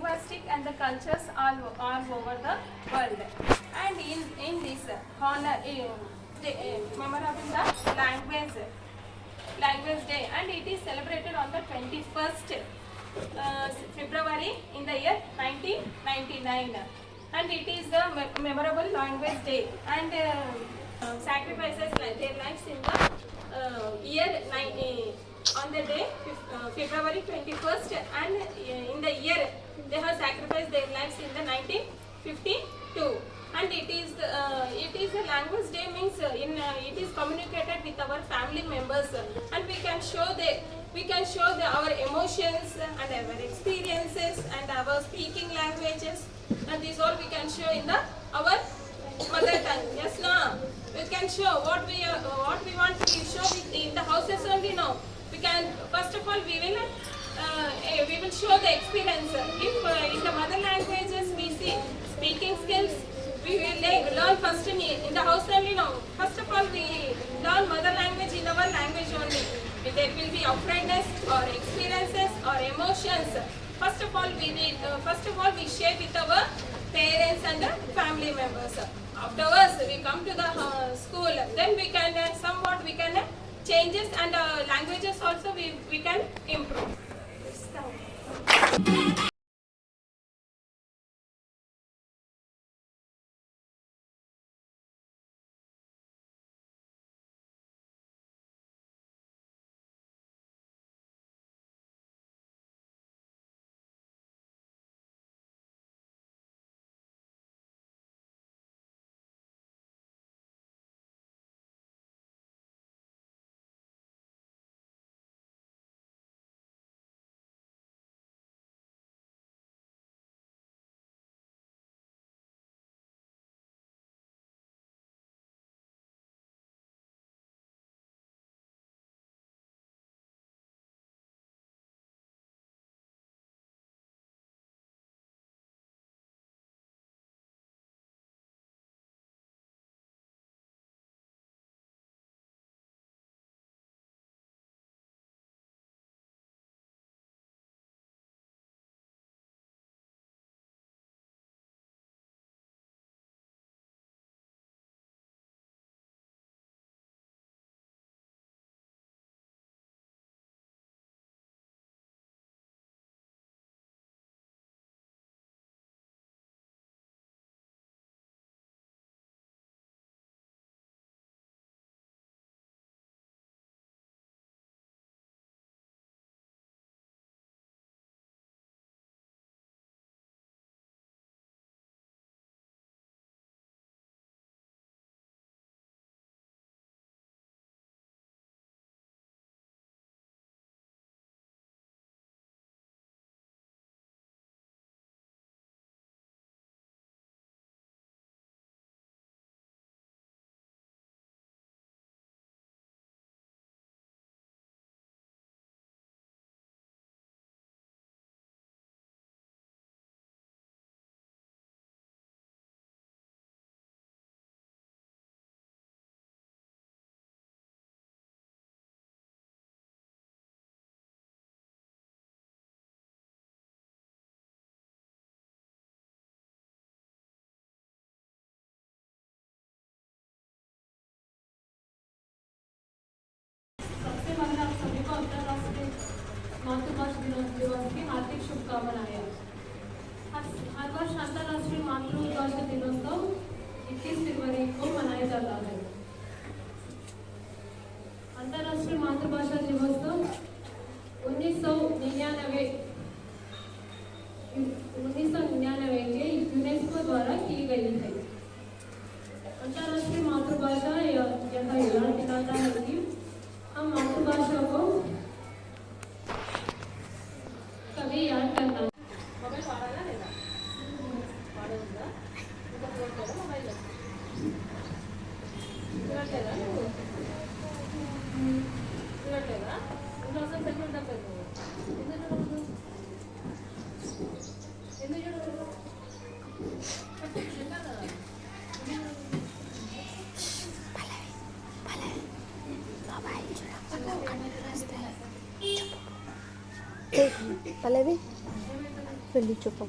linguistic and the cultures all, all over the world. And in, in this honor, the, uh, memorable the language, language day. And it is celebrated on the 21st uh, February in the year 1999 and it is the me- memorable language day. And uh, uh, sacrifices their lives in the uh, year ni- uh, on the day uh, February 21st and uh, in the year they have sacrificed their lives in the 1952 and it is uh, it is a language day means uh, in uh, it is communicated with our family members. And we can show the we can show the, our emotions and our experiences and our speaking languages. And this all we can show in the our mother tongue. Yes no we can show what we uh, what we want to show in the houses only no? We can first of all we will we will show the experience. If uh, in the mother languages we see speaking skills we will le- learn first in, in the house only no? First of all we learn mother language in our language only. There will be awkwardness or experiences or emotions. First of all we need uh, first of all we share with our parents and the family members. Afterwards we come to the uh, school. Then we can uh, somewhat we can uh, changes and uh, languages also we, we can improve Thank you. मातृभाषा दिवस की हार्दिक शुभकामनाएँ। हर वर्ष अंतर्राष्ट्रीय मातृभाषा दिनोत्सव 21 फरवरी को मनाया जाता है। अंतर्राष्ट्रीय मातृभाषा दिवस उन्नीस सौ निन्यानवे, उन्नीस सौ निन्यानवे के यूनेस्को द्वारा की गई है। अंतर्राष्ट्रीय मातृभाषा यह ऐलान दिलाता है कि हम मातृभाषा को వస్తుంది అంటున్నాం మొబైల్ వాడాలా లేదా వాడవుందా ఇంకా ఫోన్ కదా మొబైల్ చూడట్లేదా ganito po.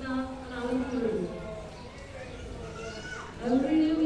Lisa Ranguru. Ranguru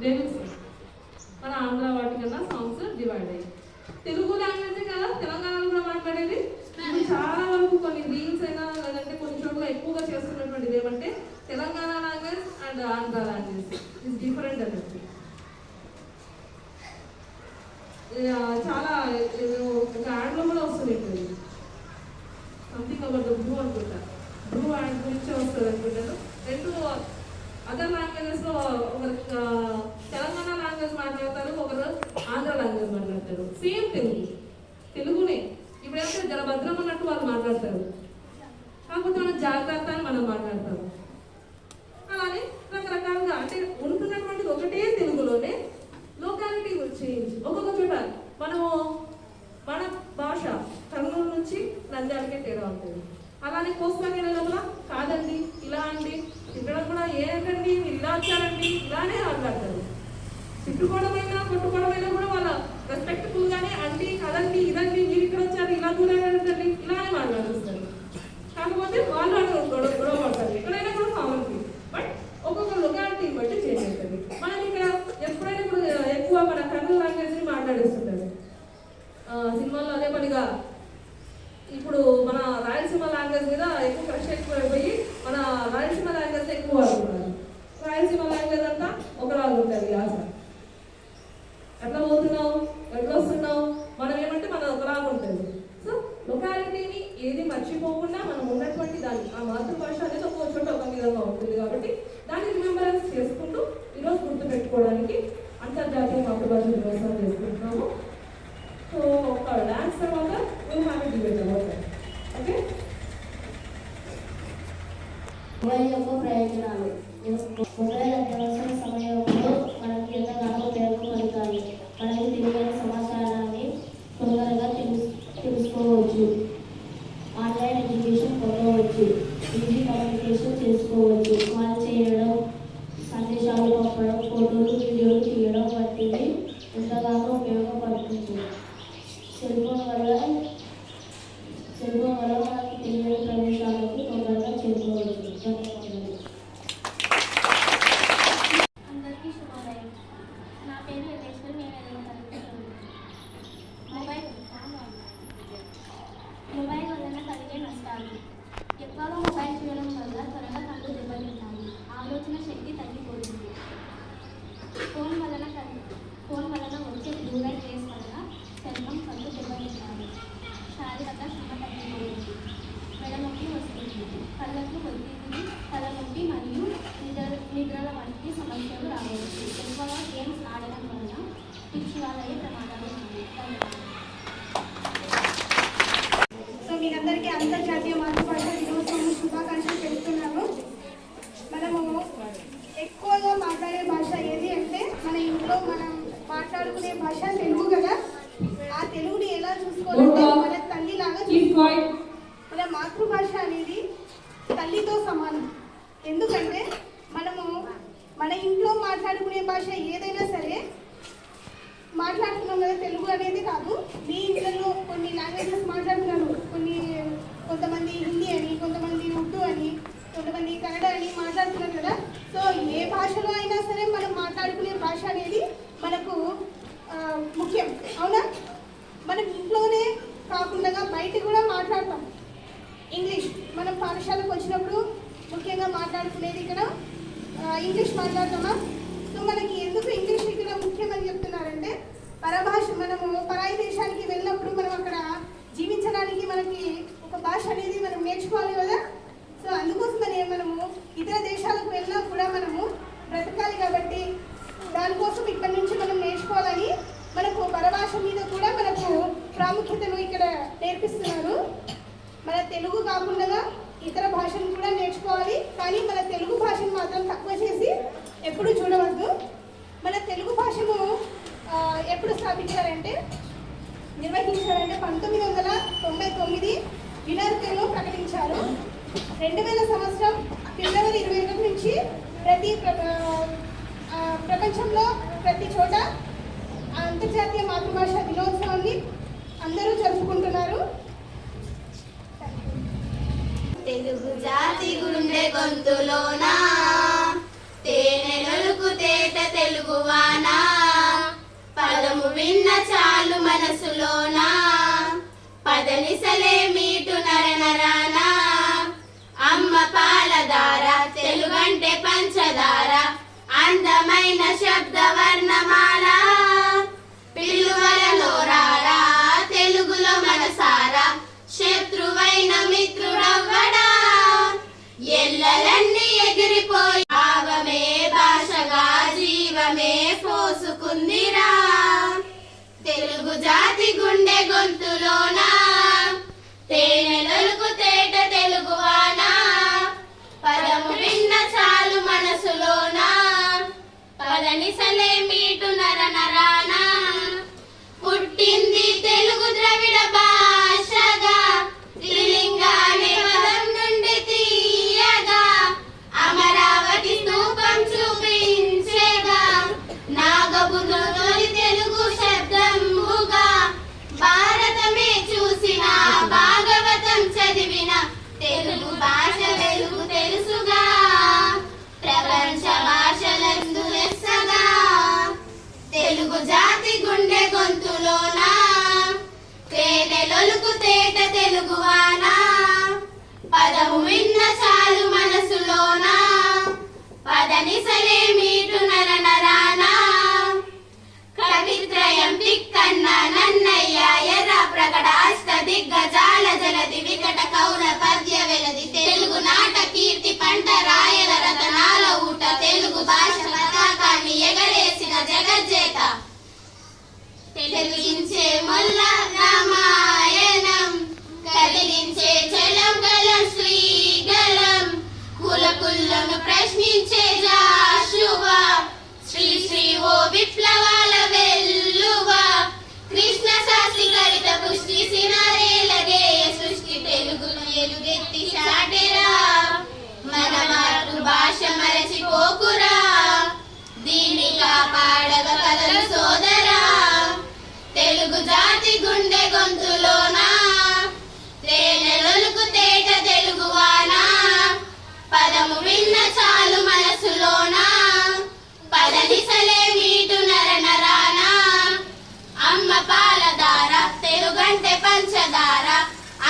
Devlet కోసుకొని లోపల కాదండి ఇలా అండి. తిట్టడం కూడా ఏంటండి మీరు ఇలా వచ్చారండి ఇలానే మాట్లాడతారు తిట్టుకో ఎట్లా పోతున్నావు? ఎట్లా వస్తున్నావు? మనం ఏమంటే మన ఒకలాగా ఉంటుంది. సో లొకాలిటీని ఏది మర్చిపోకుండా మనం ఉన్నటువంటి దాన్ని ఆ మాతృభాష అనేది ఒక చోట ఒక విధంగా ఉంటుంది కాబట్టి దాన్ని రిమెంబరెన్స్ చేసుకుంటూ ఈరోజు గుర్తుపెట్టుకోవడానికి అంతర్జాతీయ మాతృభాష దినోత్సవం చేసుకుంటున్నాము. సో ఒక డాన్స్ తర్వాత మేము హ్యావ్ డిబేట్ అబౌట్ ఓకే ప్రయోజనాలు. Should we hasta el. మాట్లాడతాం. ఇంగ్లీష్ మనం పాఠశాలకు వచ్చినప్పుడు ముఖ్యంగా మాట్లాడుకునేది ఇక్కడ ఇంగ్లీష్ మాట్లాడతామా? సో మనకి ఎందుకు ఇంగ్లీష్ ఇక్కడ ముఖ్యమని చెప్తున్నారంటే పరభాష మనము పరాయి దేశానికి వెళ్ళినప్పుడు మనం అక్కడ జీవించడానికి మనకి ఒక భాష అనేది మనం నేర్చుకోవాలి కదా? సో అందుకోసమనే మనము ఇతర దేశాలకు వెళ్ళినా కూడా మనము బ్రతకాలి కాబట్టి దానికోసం ఇక్కడి నుంచి మనం నేర్చుకోవాలని మనకు పరభాష మీద కూడా మనకు ప్రాముఖ్యతను ఇక్కడ నేర్పిస్తున్నారు. మన తెలుగు కాకుండా ఇతర భాషను కూడా నేర్చుకోవాలి. కానీ మన తెలుగు భాషను మాత్రం తక్కువ చేసి ఎప్పుడు చూడవద్దు. మన తెలుగు భాషను ఎప్పుడు స్థాపించారంటే నిర్వహించారంటే పంతొమ్మిది వందల తొంభై తొమ్మిది యునెస్కోలో ప్రకటించారు. రెండు వేల సంవత్సరం ఫిబ్రవరి ఇరవై ఒకటి నుంచి ప్రతి ప్ర- ప్రపంచంలో ప్రతి చోట అంతర్జాతీయ మాతృభాష దినోత్సవాన్ని అందరూ జరుపుకుంటున్నారు తెలుగు జాతి గుండె తేనె తేనెలొలుకు తేట తెలుగువానా పదము విన్న చాలు మనసులోనా పదనిసలే మీటు నరనరాన అమ్మ పాలధార తెలుగంటే పంచదార అందమైన శబ్ద వర్ణమాల పిలువలలో రారా తెలుగులో మనసారా? శత్రువైన మిత్రు తేట తెలుగువాన పదము విన్న చాలు మనసులోన పదనిసలే మీటు నర నరాన. కవిత్రయం తిక్కన్న నన్నయ్య ఎర్ర ప్రకట అష్ట దిగ్గజాల జలది వికట కౌర పద్య వెలది. తెలుగు నాట కీర్తి పంట రాయల రతనాల ఊట తెలుగు భాష పతాకాన్ని ఎగరేసిన జగజ్జేత. తెలిగించే మొల్ల రామాయణం కదిలించే చలం గలం శ్రీగలం కులకులను ప్రశ్నించే జాషువా శ్రీ శ్రీ ఓ విప్లవాల వెల్లువ కృష్ణ శాస్త్రి కవిత పుష్టి సినారేలగే సృష్టి తెలుగును ఎలుగెత్తి చాటెరా. మన మాతృభాష మరచిపోకురా దీన్ని కాపాడగ కదలు సోదరా. తెలుగు జాతి గుండె గొంతులోన తెలుగువాన పదము విన్న చాలు మనసులోన? పదనిసలే మీటు నర నరానా? అమ్మ పాలధార తెలుగంటే పంచదార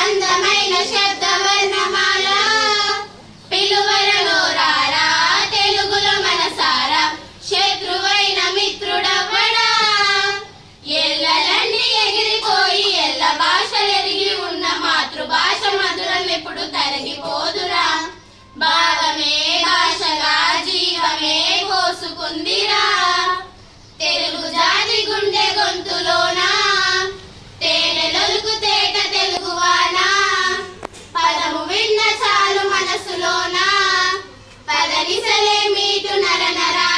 అందమైన శబ్ద వర్ణమాల పిలువరా పొందిరా. తెలుగు జాతి గుండె గొంతులోనా. తేనె నొలుకు తేట తెలుగువానా పదము విన్న చాలు మనసులోనా. పదనిసలే మీటు నర నరా.